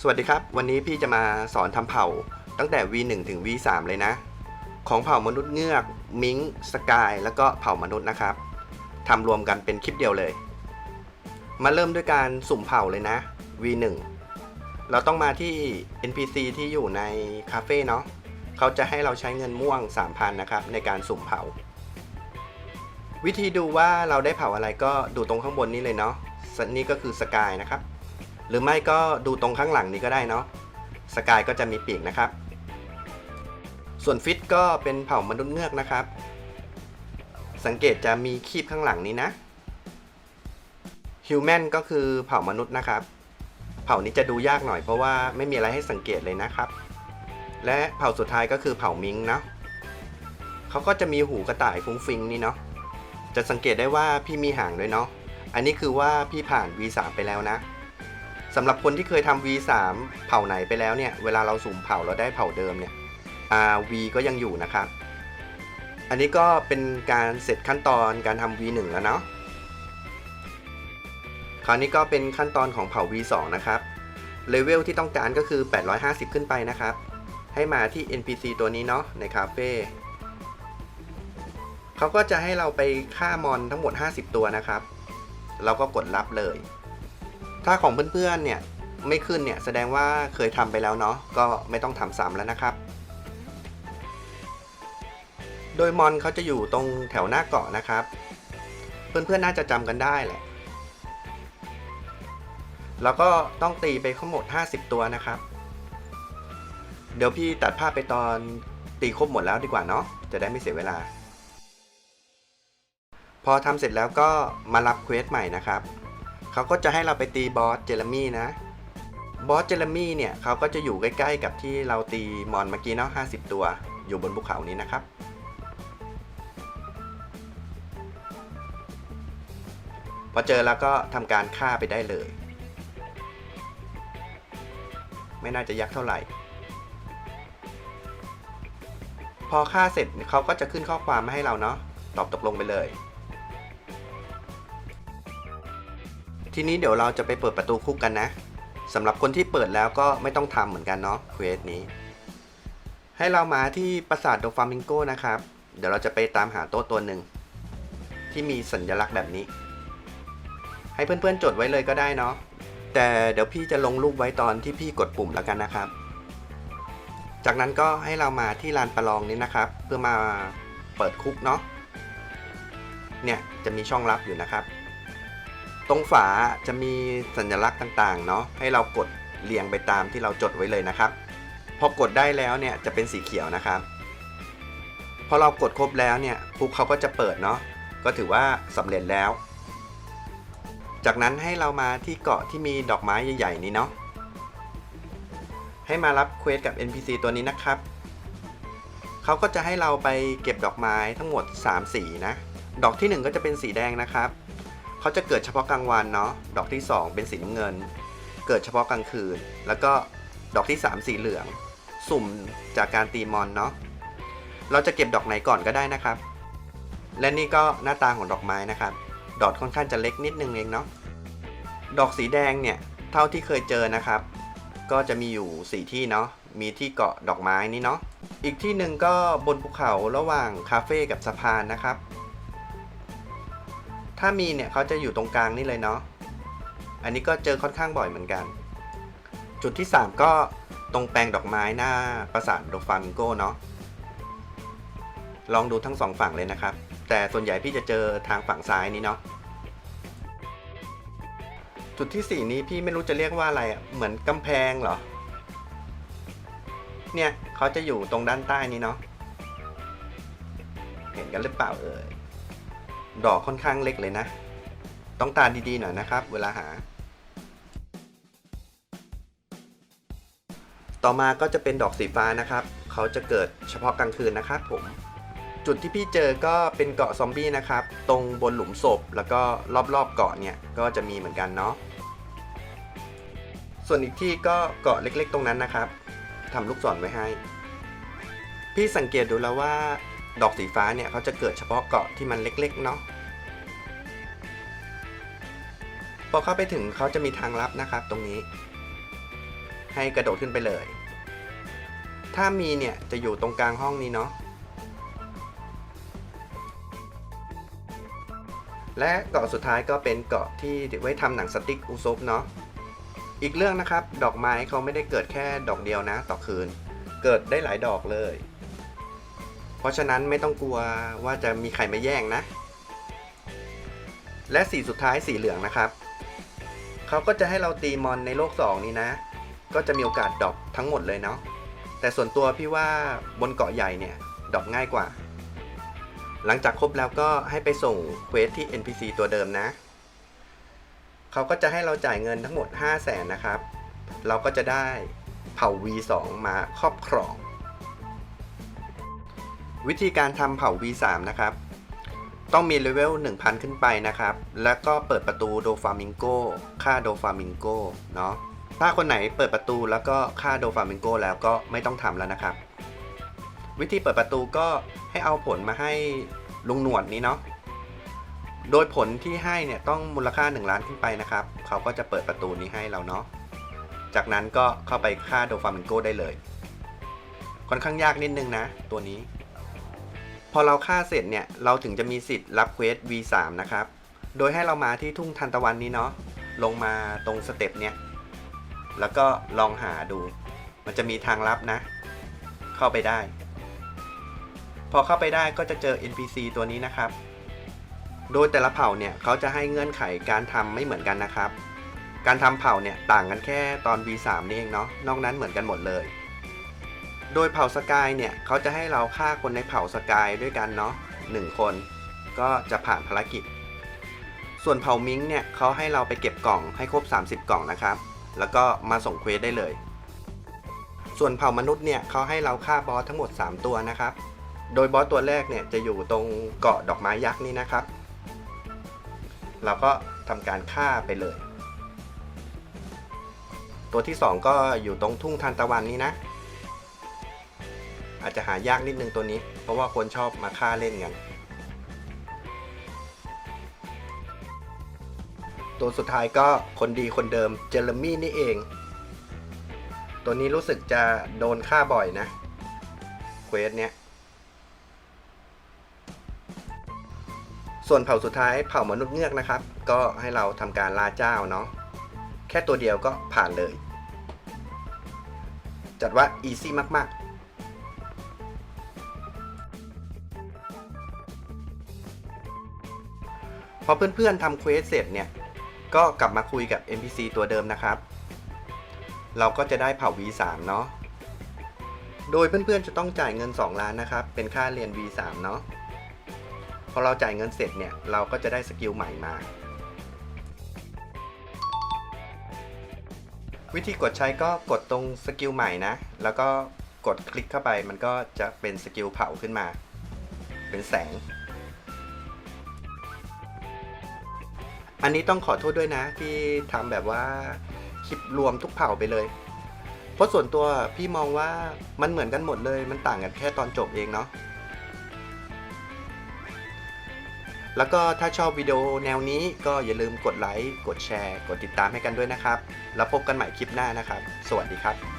สวัสดีครับ วันนี้พี่จะมาสอนทำเผ่าตั้งแต่ V1 ถึง V3 เลยนะ ของเผ่ามนุษย์เงือกมิงสกายแล้วก็เผ่ามนุษย์นะครับทำรวมกันเป็นคลิปเดียวเลย มาเริ่มด้วยการสุ่มเผ่าเลยนะ V1 เราต้องมาที่ NPC ที่อยู่ในคาเฟ่เนาะเขาจะให้เราใช้เงินม่วง 3,000 นะครับ ในการสุ่มเผา วิธีดูว่าเราได้เผาอะไรก็ดูตรงข้างบนนี้เลยเนาะสนี่ก็คือสกายนะครับ หรือไม่ก็ดูตรงข้างหลังนี้ก็ได้เนาะสกายก็จะมีปีกนะครับ ส่วนฟิตก็เป็นเผ่ามนุษย์เงือกนะครับ สังเกตจะมีคีบข้างหลังนี้นะฮิวแมนก็คือเผ่ามนุษย์นะครับ เผ่านี้จะดูยากหน่อยเพราะว่าไม่มีอะไรให้สังเกตเลยนะครับ และเผ่าสุดท้ายก็คือเผ่ามิงเนาะเขาก็จะมีหูกระต่ายฟุ้งฟิงนี่เนาะจะสังเกตได้ว่าพี่มีหางด้วยเนาะอันนี้คือว่าพี่ผ่าน V3 ไปแล้วนะ สำหรับคนที่เคยทำ V3 เผ่าไหนไปแล้วเนี่ย เวลาเราสุ่มเผ่าเราได้เผ่าเดิมเนี่ย RV ก็ยังอยู่นะครับ อันนี้ก็เป็นการเสร็จขั้นตอนการทำ V1 แล้วเนาะ คราวนี้ก็เป็นขั้นตอนของเผ่า V2 นะครับ เลเวลที่ต้องการก็คือ 850 ขึ้นไปนะครับ ให้มาที่ NPC ตัวนี้เนาะในคาเฟ่เขาก็จะให้เราไปฆ่ามอนทั้งหมด 50 ตัวนะครับ เราก็กดรับเลย ถ้าของเพื่อนๆเนี่ยไม่ขึ้นเนี่ยแสดงว่าเคยทำไปแล้วเนาะก็ไม่ต้องทำซ้ำแล้วนะครับ โดยมอนเขาจะอยู่ตรงแถวหน้าเกาะนะครับ เพื่อนๆน่าจะจำกันได้แหละ แล้วก็ต้องตีไปทั้งหมด 50 ตัวนะครับ เดี๋ยวพี่ตัดภาพไปตอนตีครบหมดแล้วดีกว่าเนาะจะได้ไม่เสียเวลา พอทำเสร็จแล้วก็มารับเควสใหม่นะครับ เขาก็จะให้เราไปตีบอสเจลมี่นะ บอสเจลมี่เนี่ยเขาก็จะอยู่ใกล้ๆกับที่เราตีมอนเมื่อกี้เนาะ50 ตัว อยู่บนภูเขานี้นะครับ พอเจอแล้วก็ทำการฆ่าไปได้เลย ไม่น่าจะยักเท่าไหร่ พอฆ่าเสร็จเขาก็จะขึ้นข้อความมาให้เราเนาะตอบตกลงไปเลย ทีนี้เดี๋ยวเราจะไปเปิดประตูคุกกันนะสำหรับคนที่เปิดแล้วก็ไม่ต้องทำเหมือนกันเนาะเควสนี้ ให้เรามาที่ปราสาทโดฟามิงโกนะครับ เดี๋ยวเราจะไปตามหาโต๊ะตัวหนึ่งที่มีสัญลักษณ์แบบนี้ ให้เพื่อนๆจดไว้เลยก็ได้เนาะแต่เดี๋ยวพี่จะลงรูปไว้ตอนที่พี่กดปุ่มแล้วกันนะครับ จากนั้นก็ให้เรามาที่ลานประลองนี้นะครับ เพื่อมาเปิดคุกเนาะเนี่ยจะมีช่องลับอยู่นะครับ ตรงฝาจะมีสัญลักษณ์ต่างๆเนาะให้เรากดเรียงไปตามที่เราจดไว้เลยนะครับ พอกดได้แล้วเนี่ยจะเป็นสีเขียวนะครับ พอเรากดครบแล้วเนี่ยคุกเขาก็จะเปิดเนาะก็ถือว่าสำเร็จแล้ว จากนั้นให้เรามาที่เกาะที่มีดอกไม้ใหญ่ๆนี้เนาะให้มารับเควสกับ NPC ตัวนี้นะครับเขาก็จะให้เราไปเก็บดอกไม้ทั้งหมด 3 สีนะ ดอกที่ 1 ก็จะเป็นสีแดงนะครับ เขาจะเกิดเฉพาะกลางวันเนาะดอกที่ 2 เป็นสีน้ำเงิน เกิดเฉพาะกลางคืน แล้วก็ดอกที่ 3 สีเหลือง สุ่มจากการตีมอนเนาะเราจะเก็บดอกไหนก่อนก็ได้นะครับ และนี่ก็หน้าตาของดอกไม้นะครับ ดอกค่อนข้างจะเล็กนิดนึงเองเนาะดอกสีแดงเนี่ยเท่าที่เคยเจอนะครับ ก็จะมีอยู่ 4 ที่เนาะมีที่เกาะดอกไม้นี่เนาะอีกที่หนึ่งก็บนภูเขาระหว่างคาเฟ่กับสะพานนะครับ ถ้ามีเนี่ยเขาจะอยู่ตรงกลางนี่เลยเนาะ อันนี้ก็เจอค่อนข้างบ่อยเหมือนกัน จุดที่ 3 ก็ตรงแปลงดอกไม้หน้าปราสาทโดฟามิงโกเนาะ ลองดูทั้งสองฝั่งเลยนะครับ แต่ส่วนใหญ่พี่จะเจอทางฝั่งซ้ายนี้เนาะ จุดที่ 4 นี้พี่ไม่รู้จะเรียกว่าอะไรอะเหมือนกำแพงเหรอ เนี่ยเขาจะอยู่ตรงด้านใต้นี้เนาะ เห็นกันหรือเปล่าเอ่ย ดอกค่อนข้างเล็กเลยนะ ต้องตาดีๆหน่อยนะครับ เวลาหา ต่อมาก็จะเป็นดอกสีฟ้านะครับ เขาจะเกิดเฉพาะกลางคืนนะครับผม จุดที่พี่เจอก็เป็นเกาะซอมบี้นะครับ ตรงบนหลุมศพแล้วก็รอบๆเกาะเนี่ยก็จะมีเหมือนกันเนาะ ส่วนอีกที่ก็เกาะเล็กๆ ตรงนั้นนะครับทำลูกศรไว้ให้ พี่สังเกตดูแล้วว่า ดอกสีฟ้าเนี่ยเขาจะเกิดเฉพาะเกาะที่มันเล็กๆเนาะพอเข้าไปถึงเขาจะมีทางลับนะครับตรงนี้ ให้กระโดดขึ้นไปเลย ถ้ามีเนี่ยจะอยู่ตรงกลางห้องนี้เนาะและเกาะสุดท้ายก็เป็นเกาะที่ไว้ทำหนังสติ๊กอุซบเนาะอีกเรื่องนะครับ ดอกไม้เขาไม่ได้เกิดแค่ดอกเดียวนะ ต่อคืน เกิดได้หลายดอกเลย ราะฉะนั้นไม่ต้องกลัวว่าจะมีใครมาแย่งนะ และสีสุดท้ายสีเหลืองนะครับ เขาก็จะให้เราตีมอนในโลก 2 นี้นะ ก็จะมีโอกาสดรอปทั้งหมดเลยเนาะ แต่ส่วนตัวพี่ว่าบนเกาะใหญ่เนี่ยดรอปง่ายกว่า หลังจากครบแล้วก็ให้ไปส่งเควสที่ NPC ตัวเดิมนะ เขาก็จะให้เราจ่ายเงินทั้งหมด 5 0 0แสนนะครับ เราก็จะได้เผ่า V2 มาครอบครอง วิธีการทำเผา V3 นะครับ ต้องมีเลเวล 1,000 ขึ้นไปนะครับ แล้วก็เปิดประตูโดฟามิงโกฆ่าโดฟามิงโกเนาะ ถ้าคนไหนเปิดประตูแล้วก็ฆ่าโดฟามิงโกแล้วก็ไม่ต้องทำแล้วนะครับ วิธีเปิดประตูก็ให้เอาผลมาให้ลุงหนวดนี้เนาะ โดยผลที่ให้เนี่ยต้องมูลค่า 1 ล้านขึ้นไปนะครับ เขาก็จะเปิดประตูนี้ให้เราเนาะ จากนั้นก็เข้าไปฆ่าโดฟามิงโกได้เลย ค่อนข้างยากนิดนึงนะ ตัวนี้ พอเราฆ่าเสร็จเนี่ยเราถึงจะมีสิทธิ์รับเควส V3 นะครับ โดยให้เรามาที่ทุ่งทันตะวันนี้เนาะลงมาตรงสเต็ปเนี่ยแล้วก็ลองหาดู มันจะมีทางลับนะ เข้าไปได้ พอเข้าไปได้ก็จะเจอ NPC ตัวนี้นะครับ โดยแต่ละเผ่าเนี่ยเขาจะให้เงื่อนไขการทำไม่เหมือนกันนะครับ การทำเผ่าเนี่ยต่างกันแค่ตอน V3 นี่เองเนาะนอกนั้นเหมือนกันหมดเลย โดยเผ่าสกายเนี่ยเขาจะให้เราฆ่าคนในเผ่าสกายด้วยกันเนาะหนึ่งคนก็จะผ่านภารกิจ ส่วนเผ่ามิงเนี่ยเขาให้เราไปเก็บกล่องให้ครบ 30 กล่องนะครับ แล้วก็มาส่งเควสได้เลย ส่วนเผ่ามนุษย์เนี่ยเขาให้เราฆ่าบอสทั้งหมด 3 ตัวนะครับ โดยบอสตัวแรกเนี่ยจะอยู่ตรงเกาะดอกไม้ยักษ์นี่นะครับ เราก็ทำการฆ่าไปเลย ตัวที่ 2 ก็อยู่ตรงทุ่งทานตะวันนี้นะ อาจจะหายากนิดนึงตัวนี้ เพราะว่าคนชอบมาฆ่าเล่นกันตัวสุดท้ายก็คนดีคนเดิมเจอร์มี่นี่เอง ตัวนี้รู้สึกจะโดนฆ่าบ่อยนะเควสเนี้ยส่วนเผ่าสุดท้ายเผ่ามนุษย์เงือกนะครับ ก็ให้เราทำการลาเจ้าเนาะแค่ตัวเดียวก็ผ่านเลย จัดว่าอีซี่มากๆ พอเพื่อนๆทำเควสเสร็จเนี่ย ก็กลับมาคุยกับ NPC ตัวเดิมนะครับ เราก็จะได้เผ่า V3 เนาะ โดยเพื่อนๆจะต้องจ่ายเงิน 2 ล้านนะครับ เป็นค่าเรียน V3 เนาะ พอเราจ่ายเงินเสร็จเนี่ย เราก็จะได้สกิลใหม่มา วิธีกดใช้ก็กดตรงสกิลใหม่นะ แล้วก็กดคลิกเข้าไปมันก็จะเป็นสกิลเผาขึ้นมา เป็นแสง อันนี้ต้องขอโทษด้วยนะ ที่ทำแบบว่าคลิปรวมทุกเผ่าไปเลย เพราะส่วนตัวพี่มองว่ามันเหมือนกันหมดเลย มันต่างกันแค่ตอนจบเองเนาะแล้วก็ถ้าชอบวิดีโอแนวนี้ก็อย่าลืมกดไลค์ กดแชร์ กดติดตามให้กันด้วยนะครับ แล้วพบกันใหม่คลิปหน้านะครับ สวัสดีครับ